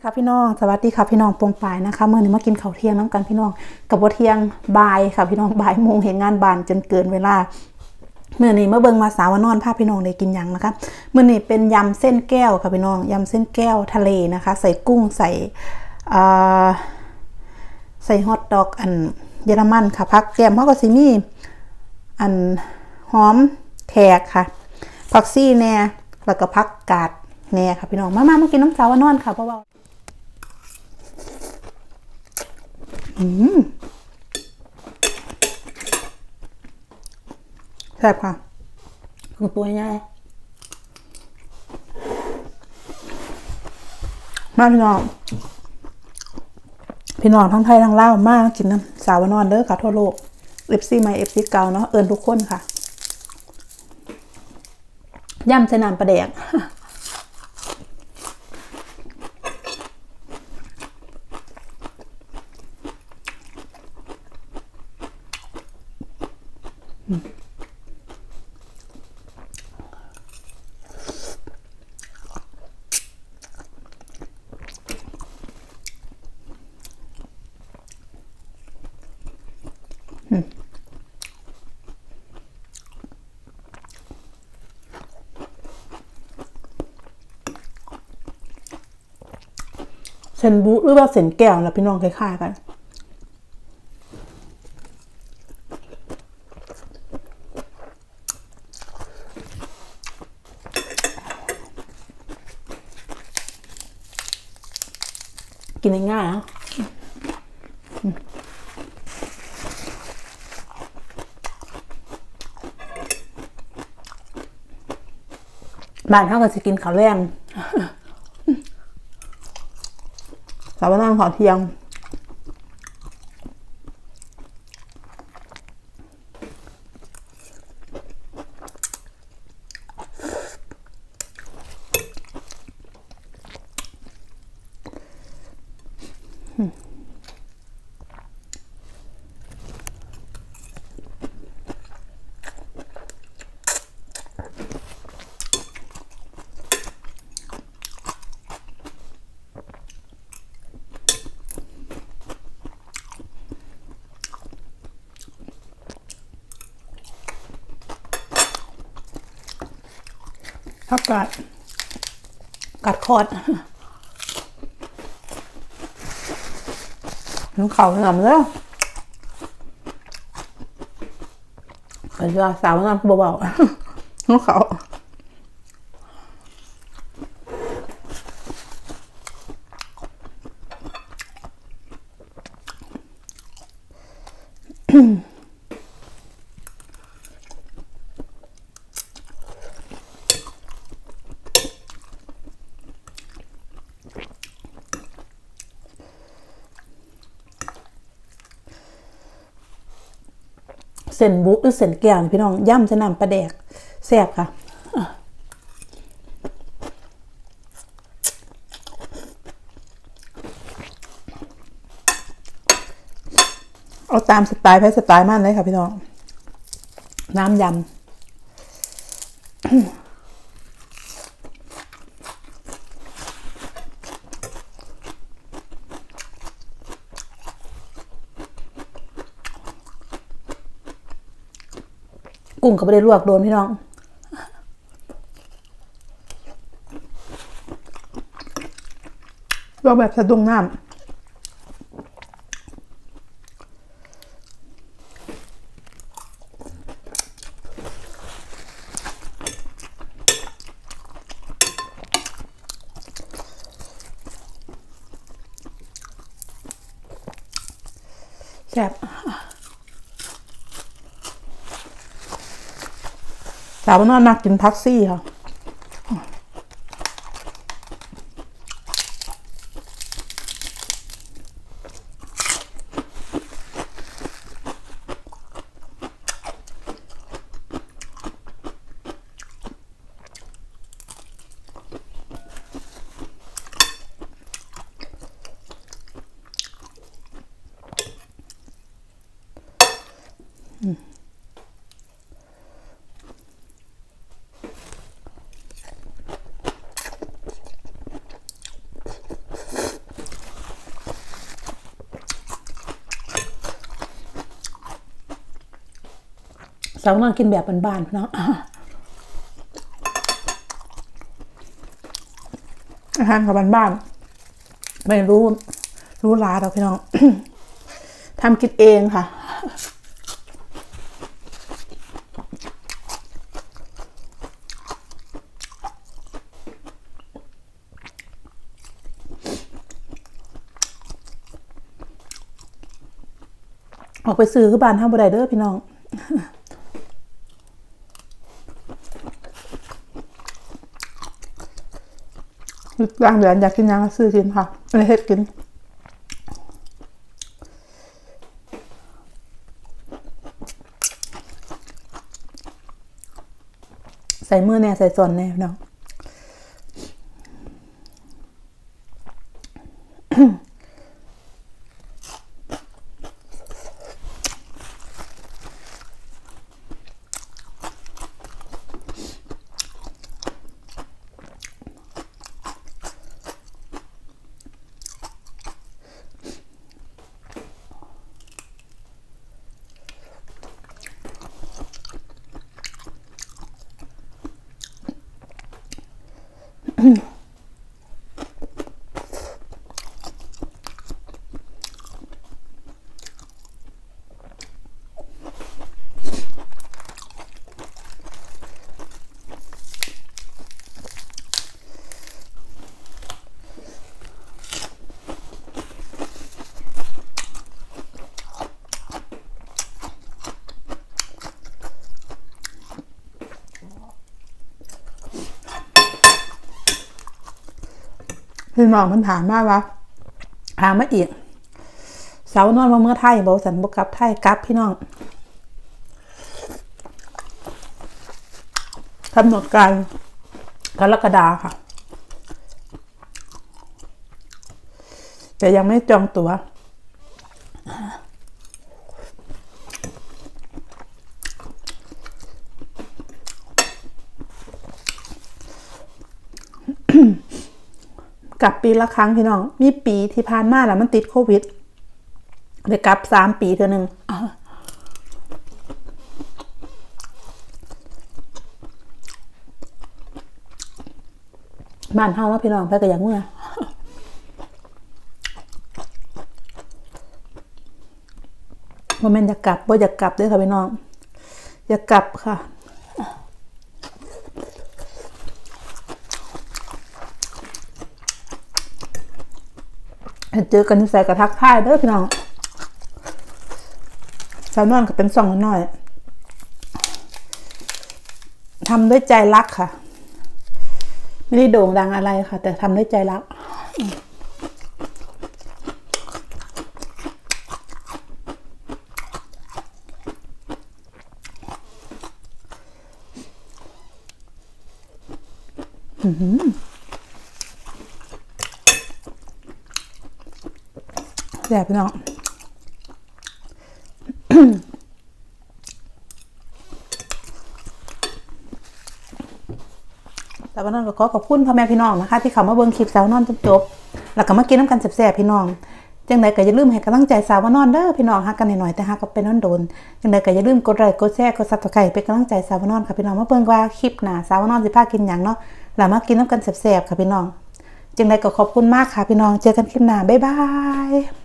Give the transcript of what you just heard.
ค่ะพี่น้องสวัสดีค่ะพี่น้องปงปายนะคะเมื่อนี้มากินข้าวเที่ยงน้ำกันพี่น้องกับว่าเที่ยงบ่ายค่ะพี่น้องบ่ายโมงเห็นงานบานจนเกินเวลาเมื่อนี้เมื่อเบิงมาสาวนอนภาพพี่น้องได้กินยังนะคะเมื่อนี้เป็นยำเส้นแก้วค่ะพี่น้องยำเส้นแก้วทะเลนะคะ ใส่กุ้งใส่ใส่ฮอทดอกอันเยอรมันค่ะพักแกมเขาก็สิมี่อันหอมแขกค่ะผักซี่แน่แล้วก็พักกาดแน่ค่ะพี่น้องมามามากินน้ำสาวนอนค่ะเพราะว่า อืม แซ่บค่ะคือตัวใหญ่มาพี่น้อง พี่น้องทั้งไทยทั้งลาวมากกินน้ำสาวนอนเด้อค่ะทั่วโลกเอฟซีใหม่เอฟซีเก่าเนาะเอิญทุกคนค่ะ ย่ำใส่น้ำปลาแดก เส้นบุหรือว่าเส้นแก้วนะพี่น้องคล้ายๆกันกินง่ายๆนะบ้านเท่ากับจะกินข้าวแรง สาวานอนขอเที่ยง ผักกาดกัดคอดน้ำเข่าหนำแล้วขอจะสาวน้ำเบาๆน้ำเข่าอืม เส้นบุกหรือเส้นแกงพี่น้องย่ำจะนำปลาแดกแซ่บค่ะอะเอาตามสไตล์แพ้สไตล์มันเลยค่ะพี่น้อง น้ำยำ กุ้งก็ไม่ได้ลวกโดนพี่น้อง ลวกแบบสะดุ้งน้ำแซ่บ สาวนอนนักกินพักซี่ค่ะ สาวน้อยกินแบบบ้านๆพี่น้องอาหารกับบ้านๆไม่รู้ รู้ร้านเราพี่น้องทำกินเองค่ะออกไปซื้อคือบ้านห้างบ่ได้เด้อพี่น้อง ร่างเดือนอยากกินหยังก็ซื้อกินค่ะเลยเฮ็ดกินใส่มือแน่ใส่ส่วนแน่พี่น้อง mm พี่น้องมันถามมาว่าถามมาอีก เสาร์นอนมาเมื่อไทยบอกสันบกลับไทยกลับพี่น้องกำหนดการกรกฎาค่ะ แต่ยังไม่จองตัว๋ว กลับปีละครั้งพี่น้อง มีปีที่ผ่านมาแล้วมันติดโควิดเลยกลับสามปีเท่านึงบ้านเฮาว่าพี่น้องไปกับอย่างเมื่อโมเมนต์อยากกลับบ่อยากกลับด้วยค่ะพี่น้อง อยากกลับค่ะ เจอกันใส่กระทักทายเด้อพี่น้องสาวนอนก็เป็นสองน้อยทำด้วยใจรักค่ะ ไม่ได้โด่งดังอะไรค่ะ แต่ทำด้วยใจรักแซ่บพี่น้องแต่วันนั้นก็ขอขอบคุณพ่อแม่พี่น้องนะคะ ที่เขามาเบิ่งคลิปสาวนอนจนจบ แล้วก็มากินน้ำกันแซ่บๆพี่น้องจังใดก็อย่าลืมให้กำลังใจสาวว่านอนเด้อพี่น้องฮักกันหน่อยๆแต่ฮักก็เป็นนอนโดนจังใดก็อย่าลืมกดไลค์กดแชร์กดซับสไครต์เป็นกำลังใจสาวว่านอนค่ะพี่น้องมาเบิ่งว่าคลิปหน้าสาวว่านอนสิพากินหยังเนาะแล้วมากินน้ำกันแซ่บๆค่ะพี่น้องจังใดก็ขอบคุณมากค่ะพี่น้องเจอกันคลิปหน้าบ๊ายบาย